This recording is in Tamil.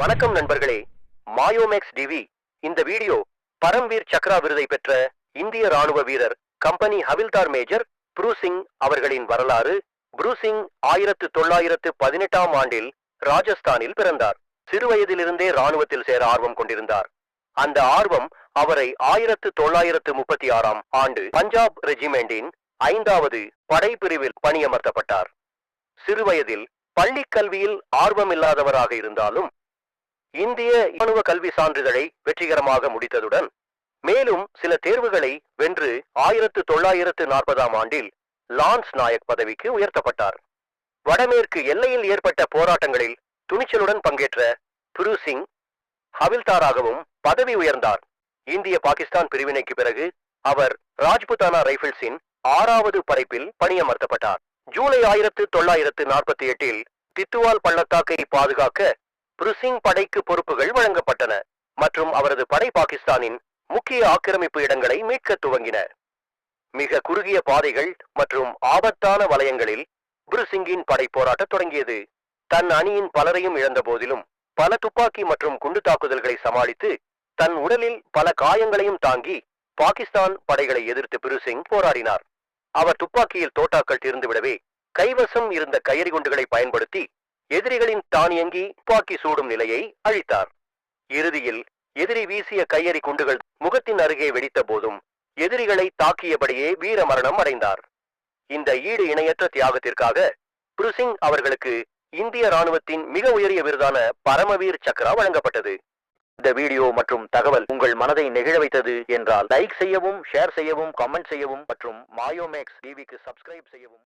வணக்கம் நண்பர்களே. மாயோமேக்ஸ் டிவி இந்த வீடியோ பரம்வீர் சக்ரா விருதை பெற்ற இந்திய ராணுவ வீரர் கம்பெனி ஹவில்தார் மேஜர் புரூசிங் அவர்களின் வரலாறு புரூசிங் ஆயிரத்து தொள்ளாயிரத்து பதினெட்டாம் ஆண்டில் ராஜஸ்தானில் பிறந்தார். சிறுவயதிலிருந்தே ராணுவத்தில் சேர ஆர்வம் கொண்டிருந்தார். அந்த ஆர்வம் அவரை ஆயிரத்து தொள்ளாயிரத்து முப்பத்தி ஆறாம் ஆண்டு பஞ்சாப் ரெஜிமெண்டின் ஐந்தாவது படைப்பிரிவில் பணியமர்த்தப்பட்டார். சிறுவயதில் பள்ளிக் கல்வியில் ஆர்வமில்லாதவராக இருந்தாலும் இந்திய இராணுவ கல்வி சான்றிதழை வெற்றிகரமாக முடித்ததுடன் மேலும் சில தேர்வுகளை வென்று ஆயிரத்து தொள்ளாயிரத்து நாற்பதாம் ஆண்டில் லான்ஸ் நாயக் பதவிக்கு உயர்த்தப்பட்டார். வடமேற்கு எல்லையில் ஏற்பட்ட போராட்டங்களில் துணிச்சலுடன் பங்கேற்ற புரு சிங் ஹவில்தாராகவும் பதவி உயர்ந்தார். இந்திய பாகிஸ்தான் பிரிவினைக்கு பிறகு அவர் ராஜ்புத்தானா ரைபிள்ஸின் ஆறாவது படைப்பில் பணியமர்த்தப்பட்டார். ஜூலை ஆயிரத்து தொள்ளாயிரத்து நாற்பத்தி எட்டில் தித்துவால் பள்ளத்தாக்கை பாதுகாக்க புருசிங் படைக்கு பொறுப்புகள் வழங்கப்பட்டன மற்றும் அவரது படை பாகிஸ்தானின் முக்கிய ஆக்கிரமிப்பு இடங்களை மீட்க துவங்கின. மிக குறுகிய பாதைகள் மற்றும் ஆபத்தான வலயங்களில் புருசிங்கின் படை போராட்டத் தொடங்கியது. தன் அணியின் பலரையும் இழந்த போதிலும் பல துப்பாக்கி மற்றும் குண்டு தாக்குதல்களை சமாளித்து தன் உடலில் பல காயங்களையும் தாங்கி பாகிஸ்தான் படைகளை எதிர்த்து பிருசிங் போராடினார். அவர் துப்பாக்கியில் தோட்டாக்கள் தீர்ந்துவிடவே கைவசம் இருந்த கயறி குண்டுகளை பயன்படுத்தி எதிரிகளின் தானியங்கி துப்பாக்கி சூடும் நிலையை அழித்தார். இறுதியில் எதிரி வீசிய கையெறி குண்டுகள் முகத்தின் அருகே வெடித்த போதும் எதிரிகளை தாக்கியபடியே வீரமரணம் அடைந்தார். இந்த ஈடு இணையற்ற தியாகத்திற்காக புருசிங் அவர்களுக்கு இந்திய ராணுவத்தின் மிக உயரிய விருதான பரமவீர் சக்ரா வழங்கப்பட்டது. இந்த வீடியோ மற்றும் தகவல் உங்கள் மனதை நெகிழ வைத்தது என்றால் லைக் செய்யவும் ஷேர் செய்யவும் கமெண்ட் செய்யவும் மற்றும் மாயோமேக்ஸ் டிவிக்கு சப்ஸ்கிரைப் செய்யவும்.